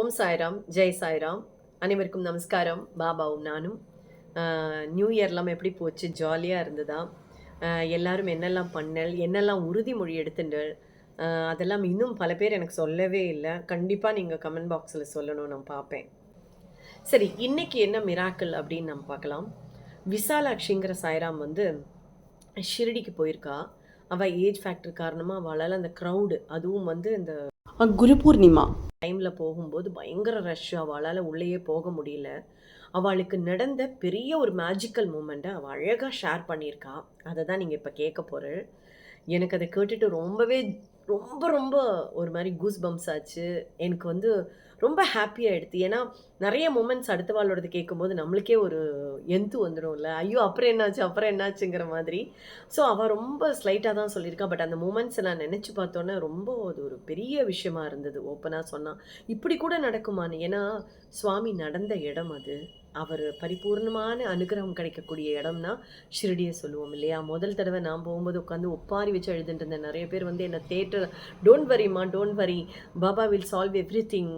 ஓம் சாய்ராம் ஜெய் சாய்ராம். அனைவருக்கும் நமஸ்காரம். பாபாவும் நானும். நியூ இயர்லாம் எப்படி போச்சு? ஜாலியாக இருந்ததா? எல்லாரும் என்னெல்லாம் பண்ணல்? என்னெல்லாம் உறுதிமொழி எடுத்துண்டல்? அதெல்லாம் இன்னும் பல பேர் எனக்கு சொல்லவே இல்லை. கண்டிப்பாக நீங்கள் கமெண்ட் பாக்ஸில் சொல்லணும் நான் பார்ப்பேன் சரி இன்னைக்கு என்ன மிராக்கிள் அப்படின்னு நம்ம பார்க்கலாம். விசாலாட்சிங்கிற சாய்ராம் வந்து ஷிரடிக்கு போயிருக்கா. அவள் ஏஜ் ஃபேக்டர் காரணமாக அவளால் அந்த க்ரௌடு அதுவும் வந்து இந்த குரு பூர்ணிமா. டைமில் போகும்போது பயங்கர ரஷ் அவளால் உள்ளேயே போக முடியல. அவளுக்கு நடந்த பெரிய ஒரு மேஜிக்கல் மூமெண்ட்டை அவள் அழகாக ஷேர் பண்ணியிருக்கா. அதை தான் நீங்கள் இப்போ கேட்க போகிற எனக்கு அதை கேட்டுட்டு ரொம்பவே ரொம்ப ரொம்ப ஒரு மாதிரி கூஸ் பம்ப்ஸ் ஆச்சு. எனக்கு வந்து ரொம்ப ஹாப்பியாக எடுத்து. ஏன்னா நிறைய மூமெண்ட்ஸ் அடுத்த வாழ்வோடது கேட்கும்போது நம்மளுக்கே ஒரு எந்து வந்துடும்ல ஐயோ அப்புறம் என்னாச்சு அப்புறம் என்னாச்சுங்கிற மாதிரி. ஸோ அவள் ரொம்ப ஸ்லைட்டாக தான் சொல்லியிருக்கா. பட் அந்த மூமெண்ட்ஸை நான் நினச்சி பார்த்தோன்னே ரொம்ப அது ஒரு பெரிய விஷயமா இருந்தது ஓப்பனாக சொன்னால் இப்படி கூட நடக்குமான்னு. ஏன்னா சுவாமி நடந்த இடம் அது. அவர் பரிபூர்ணமான அனுகிரகம் கிடைக்கக்கூடிய இடம்னா ஷிரடியை சொல்லுவோம் இல்லையா? முதல் தடவை நான் போகும்போது உட்காந்து ஒப்பாரி வச்சு எழுதிட்டு இருந்தேன். நிறைய பேர் வந்து என்னை theatre don't வரிம்மா don't worry Baba will solve everything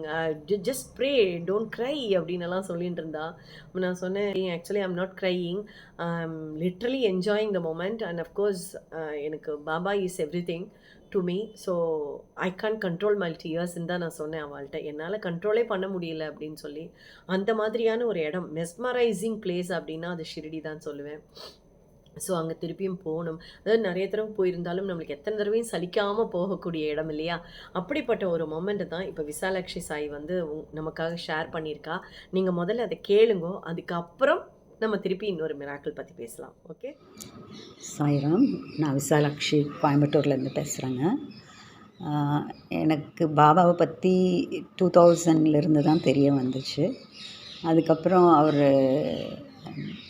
just pray don't cry அப்படின்னு எல்லாம் சொல்லிட்டு இருந்தா. நான் சொன்னேன் actually I'm not crying literally enjoying the moment and of course எனக்கு Baba is everything to me so I can control my டியர்ஸ்ன்னு தான் நான் சொன்னேன் அவள்கிட்ட. என்னால் கண்ட்ரோலே பண்ண முடியல அப்படின்னு சொல்லி. அந்த மாதிரியான ஒரு இடம் மெஸ்மரைசிங் பிளேஸ் அப்படின்னா அது ஷிரடி தான் சொல்லுவேன். ஸோ அங்கே திருப்பியும் போகணும். அதாவது நிறைய தடவை போயிருந்தாலும் நம்மளுக்கு எத்தனை தடவையும் சலிக்காமல் போகக்கூடிய இடம் இல்லையா? அப்படிப்பட்ட ஒரு மொமெண்ட்டு தான் இப்போ விசாலாட்சி சாய் வந்து நமக்காக ஷேர் பண்ணியிருக்கா. நீங்கள் முதல்ல அதை கேளுங்கோ. அதுக்கப்புறம் நம்ம திருப்பி இன்னொரு மிராக்கிள் பற்றி பேசலாம். ஓகே சாய்ராம் நான் விசாலாட்சி கோயம்புத்தூர்லேருந்து பேசுகிறேங்க எனக்கு பாபாவை பற்றி டூ தௌசண்ட்லேருந்து தான் தெரிய வந்துச்சு. அதுக்கப்புறம் அவர்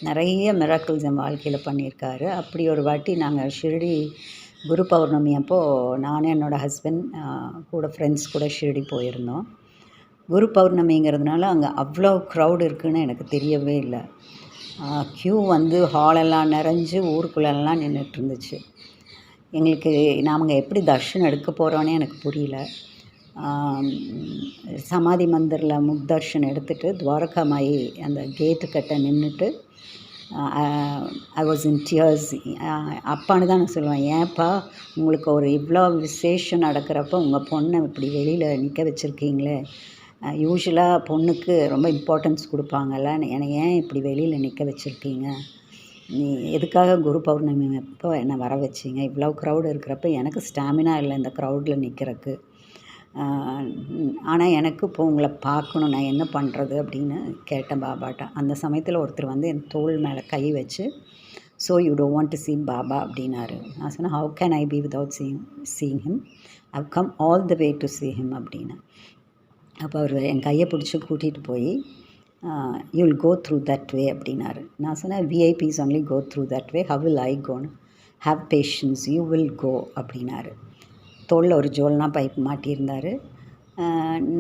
நிறைய மிராக்கிள்ஸ் என் வாழ்க்கையில் பண்ணியிருக்காரு. அப்படி ஒரு வாட்டி நாங்கள் ஷிரடி குரு பௌர்ணமி அப்போது நானும் என்னோடய ஹஸ்பண்ட் கூட ஃப்ரெண்ட்ஸ் கூட ஷிரடி போயிருந்தோம். குரு பௌர்ணமிங்கிறதுனால அங்கே அவ்வளோ க்ரௌட் இருக்குன்னு எனக்கு தெரியவே இல்லை. க்யூ வந்து ஹாலெல்லாம் நிறைஞ்சு ஊருக்குள்ளெல்லாம் நின்றுட்டு இருந்துச்சு. எங்களுக்கு நாங்கள் எப்படி தர்ஷன் எடுக்க போகிறோன்னே எனக்கு புரியல. சமாதி மந்திரில் முக்தர்ஷன் எடுத்துகிட்டு துவாரகாமாயி அந்த கேட்டு கட்ட நின்றுட்டு ஐ வாஸ் இன் டியர்ஸ் அப்பான்னு தான் நான் சொல்லுவேன் ஏன்ப்பா உங்களுக்கு ஒரு இவ்வளோ விசேஷம் நடக்கிறப்ப உங்கள் பொண்ணை இப்படி வெளியில் நிற்க வச்சுருக்கீங்களே? யூஸ்வலாக பொண்ணுக்கு ரொம்ப இம்பார்ட்டன்ஸ் கொடுப்பாங்கல்ல என்னை ஏன் இப்படி வெளியில் நிற்க வச்சுருக்கீங்க? நீ எதுக்காக குரு பௌர்ணமி அப்போ என்னை வர வச்சீங்க? இவ்வளோ க்ரௌடு இருக்கிறப்ப எனக்கு ஸ்டாமினா இல்லை இந்த க்ரௌடில் நிற்கிறக்கு ஆனால் எனக்கு இப்போ உங்களை பார்க்கணும் நான் என்ன பண்ணுறது அப்படின்னு கேட்டேன் பாபாட்ட. அந்த சமயத்தில் ஒருத்தர் வந்து என் தோல் மேலே கை வச்சு so you do want to see Baba அப்படின்னாரு. நான் சொன்னேன் how can I be without seeing seeing him I've come all the way to see him அப்படின்னு. அப்போ அவர் என் கையை பிடிச்சி கூட்டிகிட்டு போய் you will go through that way அப்படின்னாரு. நான் சொன்னேன் VIPs only go through that way how will I gone have patience you will go அப்படின்னாரு. தோளில் ஒரு ஜோல்னா பைப் மாட்டியிருந்தார்.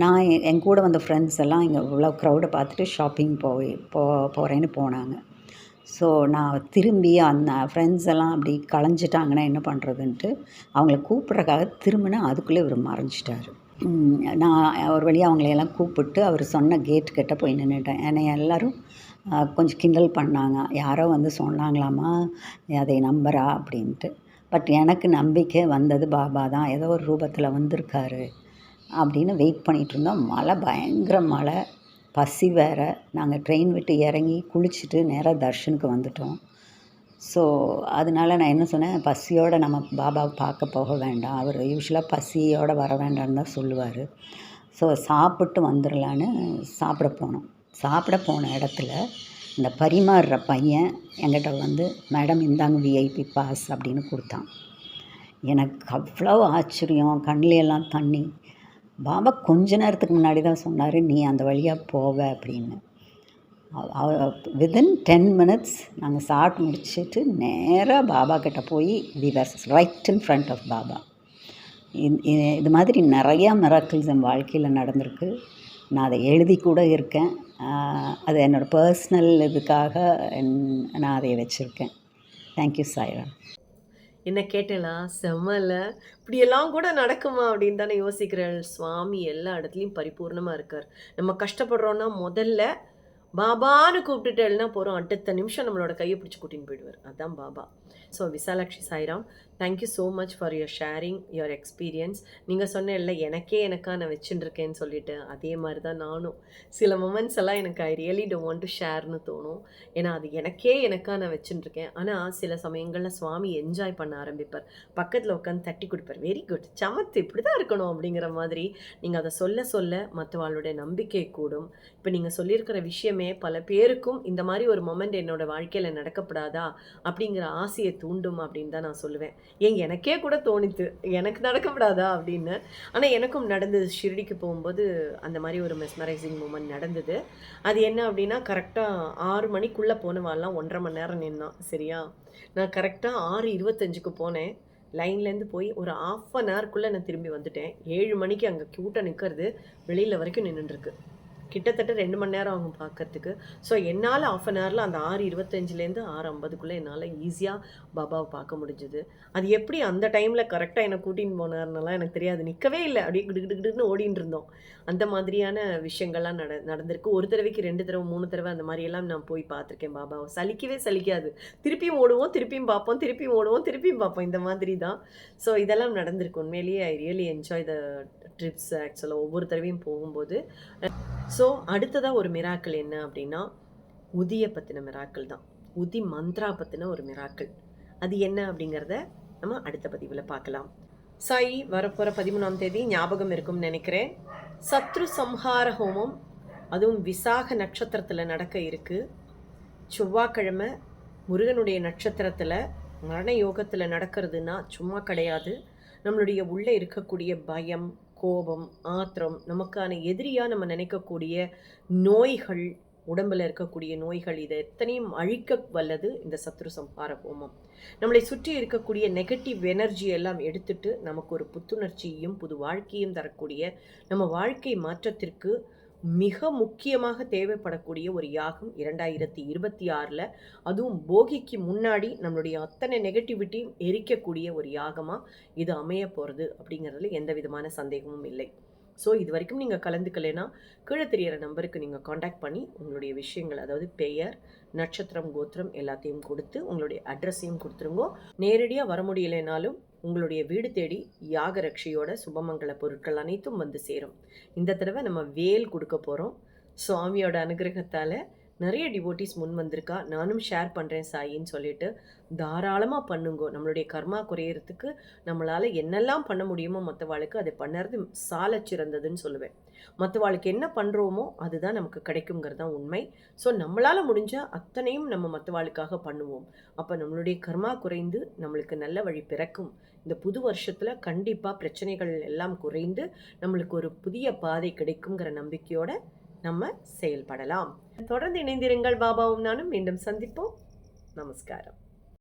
நான் என் என் கூட வந்த ஃப்ரெண்ட்ஸ் எல்லாம் இங்கே இவ்வளோ க்ரௌடை பார்த்துட்டு ஷாப்பிங் போய் போ போகிறேன்னு போனாங்க. ஸோ நான் திரும்பி அந்த ஃப்ரெண்ட்ஸ் எல்லாம் அப்படி களைஞ்சிட்டாங்கன்னா என்ன பண்ணுறதுன்ட்டு அவங்கள கூப்பிட்றக்காக திரும்பினா அதுக்குள்ளே இவர் மறைஞ்சிட்டாரு. நான் ஒரு வழியாக அவங்களையெல்லாம் கூப்பிட்டு அவர் சொன்ன கேட் கிட்ட போய் நின்றுட்டேன் என்னை எல்லாரும் கொஞ்சம் கிண்டல் பண்ணாங்க. யாரோ வந்து சொன்னாங்களாமா அதை நம்புறா அப்படின்ட்டு. பட் எனக்கு நம்பிக்கை வந்தது பாபா தான். ஏதோ ஒரு ரூபத்தில் வந்திருக்காரு அப்படின்னு வெயிட் பண்ணிகிட்டு இருந்தோம். மழை பயங்கர மழை. பசி வேற. நாங்கள் ட்ரெயின் விட்டு இறங்கி குளிச்சுட்டு நேராக தர்ஷனுக்கு வந்துட்டோம். ஸோ அதனால நான் என்ன சொன்னேன்? பசியோடு நம்ம பாபாவை பார்க்க போக வேண்டாம். அவர் யூஸ்வலாக பசியோடு வர வேண்டாம்னு தான் சொல்லுவார். ஸோ சாப்பிட்டு வந்துடலான்னு சாப்பிட போனோம். சாப்பிட போன இடத்துல இந்த பரிமாறுற பையன் என்கிட்ட வந்து மேடம் இந்தாங்க விஐபி பாஸ் அப்படின்னு கொடுத்தான். எனக்கு அவ்வளோ ஆச்சரியம் கண்ணிலெல்லாம் தண்ணி. பாபா கொஞ்ச நேரத்துக்கு முன்னாடி தான் சொன்னார் நீ அந்த வழியாக போவ அப்படின்னு. வித்தின் டென் மினிட்ஸ் நாங்கள் சாப்பிட்டு முடிச்சிட்டு நேராக பாபா கிட்டே போய் we right in front of Baba இது- இது- இது மாதிரி நிறையா மிராக்கிள்ஸ் என் வாழ்க்கையில் நடந்திருக்கு. நான் அதை எழுதி கூட இருக்கேன் அது என்னோடய பர்சனல் இதுக்காக என்- நான் அதை வச்சுருக்கேன் தேங்க்யூ சாய்ரா என்ன கேட்டேளா? செம்மல இப்படியெல்லாம் கூட நடக்குமா? அப்படின்னு தானே யோசிக்கிறேன். சுவாமி எல்லா இடத்துலையும் பரிபூர்ணமாக இருக்கார். நம்ம கஷ்டப்படுறோன்னா முதல்ல பாபான்னு கூப்பிட்டுட்டேன்னா போகிறோம் அடுத்த நிமிஷம் நம்மளோட கையை பிடிச்சி கூட்டின்னு போயிடுவார். அதுதான் Baba. So Visalakshi Sairam. Thank you so much for your sharing your experience. நீங்கள் சொன்ன இல்லை எனக்கே எனக்காக நான் வச்சுட்டுருக்கேன்னு சொல்லிட்டு, அதே மாதிரி தான் நானும். சில மொமெண்ட்ஸ் எல்லாம் எனக்கு I really don't want to ஷேர்னு தோணும். ஏன்னா அது எனக்கே எனக்காக நான் வச்சுட்டுருக்கேன். ஆனால் சில சமயங்களில் சுவாமி என்ஜாய் பண்ண ஆரம்பிப்பார். பக்கத்தில் உட்காந்து தட்டி கொடுப்பார் வெரி குட். சமத்து இப்படி தான் இருக்கணும் அப்படிங்கிற மாதிரி நீங்கள் அதை சொல்ல சொல்ல மற்றவாளுடைய நம்பிக்கை கூடும். இப்போ நீங்கள் சொல்லியிருக்கிற விஷயமே பல பேருக்கும் இந்த மாதிரி ஒரு மொமெண்ட் என்னோட வாழ்க்கையில் நடக்கப்படாதா? அப்படிங்கிற ஆசையை தூண்டும் அப்படின்னு தான் நான் சொல்லுவேன். ஏன் எனக்கே கூட தோணித்து. எனக்கு நடக்கப்படாதா? அப்படின்னு. ஆனால் எனக்கும் நடந்தது. ஷிரடிக்கு போகும்போது அந்த மாதிரி ஒரு மெஸ்மரைசிங் மூமெண்ட் நடந்தது. அது என்ன அப்படின்னா, கரெக்டாக ஆறு மணிக்குள்ளே போனவாள்லாம் 1 1/2 மணி நேரம் நின்னான் சரியா? நான் கரெக்டாக ஆறு இருபத்தஞ்சுக்கு போனேன். லைன்லேருந்து போய் ஒரு 1/2 அன் ஹவர்க்குள்ளே நான் திரும்பி வந்துட்டேன். ஏழு மணிக்கு அங்கே க்யூட்டாக நிற்கிறது வெளியில் வரைக்கும் நின்றுருக்கு கிட்டத்தட்ட ரெண்டு மணி நேரம் ஆகும் பார்க்கறதுக்கு. ஸோ என்னால் ஆஃப் அன் ஹவரில் அந்த ஆறு இருபத்தஞ்சிலருந்து ஆறு ஐம்பதுக்குள்ளே என்னால் ஈஸியாக பாபாவை பார்க்க முடிஞ்சது. அது எப்படி அந்த டைமில் கரெக்டாக என்னை கூட்டின்னு போனாருன்னலாம் எனக்கு தெரியாது. நிற்கவே இல்லை அப்படியே கிடு ஓடின்னு இருந்தோம். அந்த மாதிரியான விஷயங்கள்லாம் நட நடந்திருக்கு. ஒரு தடவைக்கு ரெண்டு தடவை மூணு தடவை அந்த மாதிரியெல்லாம் நான் போய் பார்த்துருக்கேன் பாபாவை சலிக்கவே சலிக்காது. திருப்பியும் ஓடுவோம், திருப்பியும் பார்ப்போம், திருப்பியும் ஓடுவோம், திருப்பியும் பார்ப்போம். இந்த மாதிரி தான். ஸோ இதெல்லாம் நடந்திருக்கு. உண்மையிலேயே I really enjoy the trips ஆக்சுவலாக ஒவ்வொரு தடவையும் போகும்போது. ஸோ ஸோ அடுத்ததாக ஒரு மிராக்கள் என்ன அப்படின்னா, உதிய பத்தின மிராக்கள் தான். உதி மந்த்ரா பத்தின ஒரு மிராக்கள் அது என்ன அப்படிங்கிறத நம்ம அடுத்த பதிவில் பார்க்கலாம். சாய் வரப்போகிற பதிமூணாம் தேதி ஞாபகம் இருக்கும்னு நினைக்கிறேன் சத்ரு சம்ஹார ஹோமம் அதுவும் விசாக நட்சத்திரத்தில் நடக்க இருக்கு. செவ்வாய்க்கிழமை முருகனுடைய நட்சத்திரத்தில் மரண யோகத்தில் நடக்கிறதுன்னா சும்மா கிடையாது. நம்மளுடைய உள்ளே இருக்கக்கூடிய பயம், கோபம், ஆத்திரம், நமக்கான எதிரியாக நம்ம நினைக்கக்கூடிய நோய்கள், உடம்பில் இருக்கக்கூடிய நோய்கள் இதை எத்தனையும் அழிக்க வல்லது இந்த சத்ரு சம்ஹார ஹோமம். நம்மளை சுற்றி இருக்கக்கூடிய நெகட்டிவ் எனர்ஜி எல்லாம் எடுத்துட்டு, நமக்கு ஒரு புத்துணர்ச்சியையும், புது வாழ்க்கையும் தரக்கூடிய, நம்ம வாழ்க்கை மாற்றத்திற்கு மிக முக்கியமாக தேவைப்படக்கூடிய ஒரு யாகம் 2026ல அதுவும் போகிக்கு முன்னாடி நம்மளுடைய அத்தனை நெகட்டிவிட்டியும் எரிக்கக்கூடிய ஒரு யாகமாக இது அமைய போகிறது அப்படிங்கிறதுல எந்த விதமான சந்தேகமும் இல்லை. ஸோ இது வரைக்கும் நீங்கள் கலந்துக்கலைன்னா, கீழே தெரியிற நம்பருக்கு நீங்கள் காண்டாக்ட் பண்ணி உங்களுடைய விஷயங்கள் அதாவது பெயர், நட்சத்திரம், கோத்திரம் எல்லாத்தையும் கொடுத்து உங்களுடைய அட்ரஸையும் கொடுத்துருங்கோ நேரடியாக வர முடியலைனாலும் உங்களுடைய வீடு தேடி யாகரக்ஷியோட சுபமங்கல பொருட்கள் அனைத்தும் வந்து சேரும். இந்த தடவை நம்ம வேல் கொடுக்க போகிறோம் சுவாமியோட அனுகிரகத்தால் நிறைய டிவோட்டீஸ் முன் வந்திருக்கா. நானும் ஷேர் பண்ணுறேன் சாயின்னு சொல்லிட்டு, தாராளமாக பண்ணுங்கோ. நம்மளுடைய கர்மா குறையிறதுக்கு நம்மளால் என்னெல்லாம் பண்ண முடியுமோ மற்றவாளுக்கு அதை பண்ணுறது சால சிறந்ததுன்னு சொல்லுவேன். மற்றவாளுக்கு என்ன பண்ணுறோமோ அதுதான் நமக்கு கிடைக்குங்கிறது தான் உண்மை. ஸோ நம்மளால் முடிஞ்ச அத்தனையும் நம்ம மற்றவாளுக்காக பண்ணுவோம். அப்போ நம்மளுடைய கர்மா குறைந்து நம்மளுக்கு நல்ல வழி பிறக்கும். இந்த புது வருஷத்தில் கண்டிப்பாக பிரச்சனைகள் எல்லாம் குறைந்து, நம்மளுக்கு ஒரு புதிய பாதை கிடைக்குங்கிற நம்பிக்கையோடு நம்ம செயல்படலாம். தொடர்ந்து இணைந்திருங்கள். பாபாவும் நானும் மீண்டும் சந்திப்போம். நமஸ்காரம்.